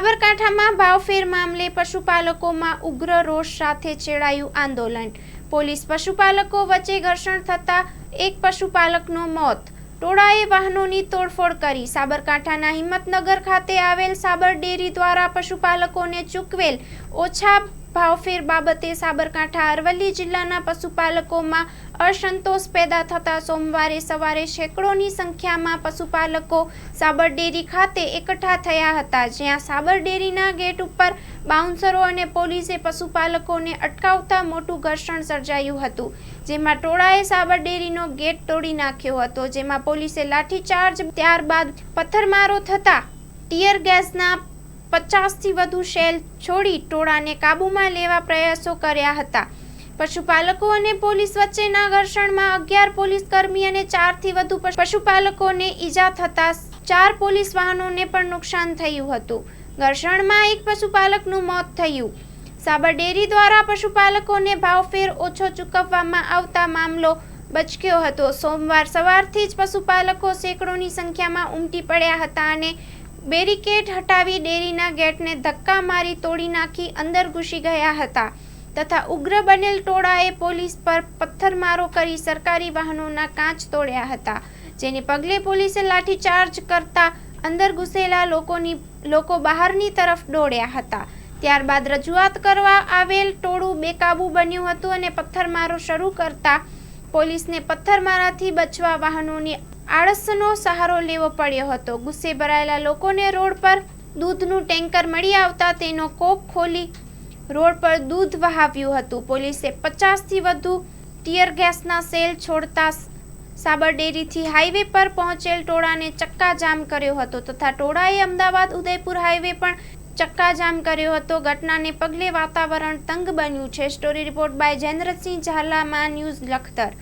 સાબરકાંઠામાં ભાવફેર મામલે પશુપાલકોમાં ઉગ્ર રોષ સાથે છેડાયું આંદોલન. પોલીસ પશુપાલકો વચ્ચે ઘર્ષણ થતા એક પશુપાલકનું મોત. ટોળાએ વાહનોની તોડફોડ કરી સાબરકાંઠાના હિંમતનગર ખાતે આવેલ સાબર ડેરી દ્વારા પશુપાલકોને ચૂકવેલ ઓછા ભાવફેર બાબતે સાબરકાંઠા અરવલ્લી જિલ્લાના પશુપાલકોમાં અસંતોષ પેદા થતા સોમવારે સવારે સેંકડોની સંખ્યામાં પશુપાલકો સાબર ડેરી ખાતે એકઠા થયા હતા, જ્યાં સાબર ડેરીના ગેટ ઉપર બાઉન્સરો અને પોલીસે પશુપાલકોને અટકાવતા મોટું ઘર્ષણ સર્જાયું હતું, જેમાં ટોળાએ સાબર ડેરીનો ગેટ તોડી નાખ્યો હતો, જેમાં પોલીસે લાઠીચાર્જ, ત્યારબાદ પથ્થરમારો થતા ટીયર ગેસના પચાસથી વધુ શેલ છોડી ટોળાને કાબૂમાં લેવા પ્રયાસો કર્યા હતા. પશુપાલકો અને પોલીસ વચ્ચેના ઘર્ષણમાં અગિયાર પોલીસ કર્મી અને ચારથી વધુ પશુપાલકોને ઈજા થતા ચાર પોલીસ વાહનોને પણ નુકસાન થયું હતું. ઘર્ષણમાં એક પશુપાલકનું મોત થયું. સાબર ડેરી દ્વારા પશુપાલકોને ભાવફેર ઓછો ચૂકવવામાં આવતા મામલો બચક્યો હતો. સોમવાર સવારથી જ પશુપાલકો સેંકડોની સંખ્યામાં ઉમટી પડ્યા હતા અને બેરિકેડ હટાવી ડેરીના ગેટને ધક્કા મારી તોડી નાખી અંદર ઘૂસી ગયા હતા તથા ઉગ્ર બનેલ ટોળાએ પોલીસ પર પથ્થરમારો કરી સરકારી વાહનોના કાચ તોડ્યા હતા, જેને પગલે પોલીસે લાઠીચાર્જ કરતા અંદર ઘૂસેલા લોકોની, લોકો બહારની તરફ દોડ્યા હતા. ત્યારબાદ રજૂઆત કરવા આવેલ ટોળું બેકાબુ બન્યું હતું અને પથ્થરમારો શરૂ કરતા પોલીસને પથ્થરમારાથી બચવા વાહનોની આળસનો સહારો લેવો પડ્યો હતો. ગુસ્સે ભરાયેલા લોકોને રોડ પર દૂધનું ટેન્કર મળી આવતા તેનો કોપ ખોલી રોડ પર દૂધ વહાવ્યું હતું. પોલીસે પચાસથી વધુ ટીયર ગેસના સેલ છોડતા સાબર ડેરીથી હાઈવે પર પહોંચેલ ટોળાને ચક્કાજામ કર્યો હતો તથા ટોળાએ અમદાવાદ ઉદયપુર હાઈવે પણ ચક્કાજામ કર્યો હતો. ઘટનાને પગલે વાતાવરણ તંગ બન્યું છે. સ્ટોરી રિપોર્ટ બાય જયેન્દ્રસિંહ ઝાલામાં ન્યૂઝ લખતર.